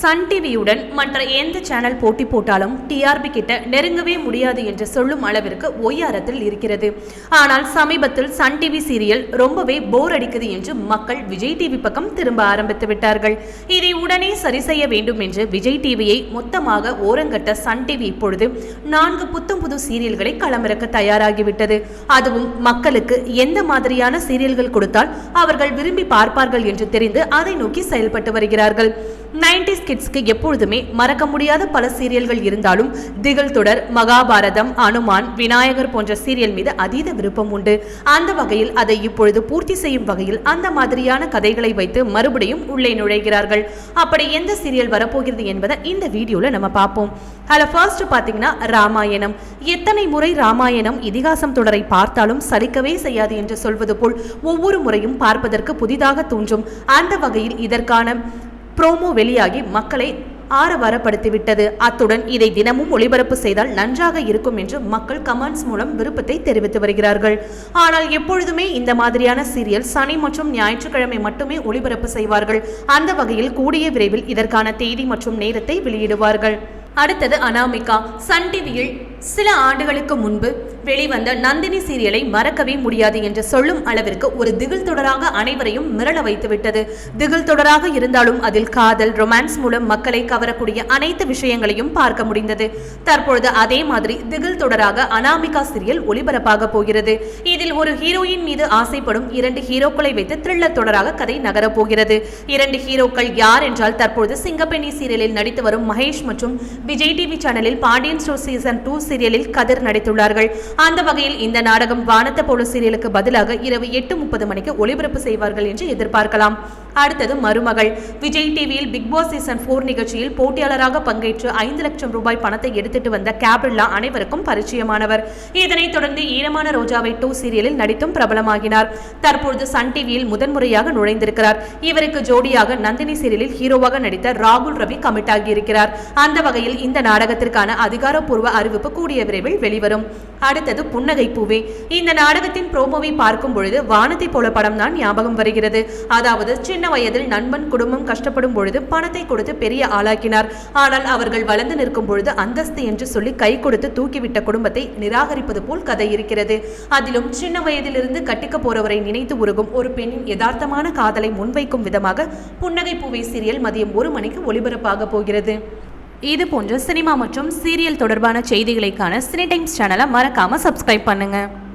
Sun டிவியுடன் மற்ற எந்த channel போட்டி போட்டாலும் டிஆர்பி கிட்ட நெருங்கவே முடியாது என்று சொல்லும் அளவிற்கு ஒய்யாரத்தில் இருக்கிறது. ஆனால் சமீபத்தில் சன் டிவி சீரியல் ரொம்பவே போர் அடிக்குது என்று மக்கள் விஜய் டிவி பக்கம் திரும்ப ஆரம்பித்து விட்டார்கள். இதை உடனே சரி செய்ய வேண்டும் என்று விஜய் டிவியை மொத்தமாக ஓரங்கட்ட சன் டிவி இப்பொழுது நான்கு புத்தம் புது சீரியல்களை களமிறக்க தயாராகிவிட்டது. அதுவும் மக்களுக்கு எந்த மாதிரியான சீரியல்கள் கொடுத்தால் அவர்கள் விரும்பி பார்ப்பார்கள் என்று தெரிந்து அதை நோக்கி செயல்பட்டு வருகிறார்கள். நைன்டிஸ் கிட்ஸ்க்கு எப்பொழுதுமே மறக்க முடியாத பல சீரியல்கள் இருந்தாலும் திகழ் தொடர் மகாபாரதம் அனுமான் விநாயகர் போன்ற சீரியல் மீது அதீத விருப்பம் உண்டு. அந்த வகையில் அதை இப்பொழுது பூர்த்தி செய்யும் வகையில் அந்த மாதிரியான கதைகளை வைத்து மறுபடியும் உள்ளே நுழைகிறார்கள். அப்படி எந்த சீரியல் வரப்போகிறது என்பதை இந்த வீடியோல நம்ம பார்ப்போம். அதில் ஃபர்ஸ்ட் பார்த்தீங்கன்னா ராமாயணம். எத்தனை முறை ராமாயணம் இதிகாசம் தொடரை பார்த்தாலும் சலிக்கவே செய்யாது என்று சொல்வது போல் ஒவ்வொரு முறையும் பார்ப்பதற்கு புதிதாக தோன்றும். அந்த வகையில் இதற்கான ப்ரோமோ வெளியாகி மக்களை ஆரவாரப்படுத்திவிட்டது. அத்துடன் இதை தினமும் ஒளிபரப்பு செய்தால் நன்றாக இருக்கும் என்று மக்கள் கமெண்ட்ஸ் மூலம் விருப்பத்தை தெரிவித்து வருகிறார்கள். ஆனால் எப்பொழுதுமே இந்த மாதிரியான சீரியல் சனி மற்றும் ஞாயிற்றுக்கிழமை மட்டுமே ஒளிபரப்பு செய்வார்கள். அந்த வகையில் கூடிய விரைவில் இதற்கான தேதி மற்றும் நேரத்தை வெளியிடுவார்கள். அடுத்தது அனாமிகா. சன் டிவியில் சில ஆண்டுகளுக்கு முன்பு வெளிவந்த நந்தினி சீரியலை மறக்கவே முடியாது என்று சொல்லும் அளவிற்கு ஒரு திகில் தொடராக அனைவரையும் மிரள வைத்துவிட்டது. திகில் தொடராக இருந்தாலும் அதில் காதல் ரொமான்ஸ் மூலம் மக்களை கவரக்கூடிய அனைத்து விஷயங்களையும் பார்க்க முடிந்தது. தற்பொழுது அதே மாதிரி திகில் தொடராக அனாமிகா சீரியல் ஒளிபரப்பாக போகிறது. இதில் ஒரு ஹீரோயின் மீது ஆசைப்படும் இரண்டு ஹீரோக்களை வைத்து த்ரில்லர் தொடராக கதை நகரப் போகிறது. இரண்டு ஹீரோக்கள் யார் என்றால் தற்பொழுது சிங்கப்பெண்ணி சீரியலில் நடித்து வரும் மகேஷ் மற்றும் விஜய் டிவி சேனலில் பாண்டியன் ஸ்டோர் சீசன் டூ சீரியலில் கதிர் நடித்துள்ளார்கள் அந்த வகையில் இந்த நாடகம் வானத்த போல சீரியலுக்கு பதிலாக இரவு எட்டு முப்பது மணிக்கு ஒளிபரப்பு செய்வார்கள் என்று எதிர்பார்க்கலாம் அடுத்தது மருமகள். விஜய் டிவியில் பிக் பாஸ் சீசன் போர் நிகழ்ச்சியில் போட்டியாளராக பங்கேற்று ஐந்து லட்சம் ரூபாய் பணத்தை எடுத்துட்டு வந்த கேப்ரில்லா அனைவருக்கும் பரிச்சயமானவர். இதனைத் தொடர்ந்து ஈரமான ரோஜாவை டூ சீரியலில் நடித்தும் பிரபலமாகினார். தற்பொழுது சன் டிவியில் முதன்முறையாக நுழைந்திருக்கிறார். இவருக்கு ஜோடியாக நந்தினி சீரியலில் ஹீரோவாக நடித்த ராகுல் ரவி கமிட் ஆகியிருக்கிறார். அந்த வகையில் இந்த நாடகத்திற்கான அதிகாரப்பூர்வ அறிவிப்பு கூடிய விரைவில் வெளிவரும். அடுத்தது புன்னகை பூவே. இந்த நாடகத்தின் ப்ரோமோவை பார்க்கும் பொழுது வானத்தை போல படம் தான் ஞாபகம் வருகிறது. அதாவது சின்ன வயதில் நண்பன் குடும்பம் கஷ்டப்படும் பொழுது பணத்தை கொடுத்து பெரிய ஆளாக்கினார். ஆனால் அவர்கள் வளர்ந்து நிற்கும் பொழுது அந்தஸ்து என்று சொல்லி கை கொடுத்து தூக்கிவிட்ட குடும்பத்தை நிராகரிப்பது போல் கதை இருக்கிறது. அதிலும் சின்ன வயதிலிருந்து கட்டிக்க போறவரை நினைத்து உருகும் ஒரு பெண்ணின் யதார்த்தமான காதலை முன்வைக்கும் விதமாக புன்னகை பூவை சீரியல் மதியம் ஒரு மணிக்கு ஒளிபரப்பாக போகிறது. இது போன்ற சினிமா மற்றும் சீரியல் தொடர்பான செய்திகளைக்கான சினி டைம்ஸ் சேனலை மறக்காம சப்ஸ்கிரைப் பண்ணுங்க.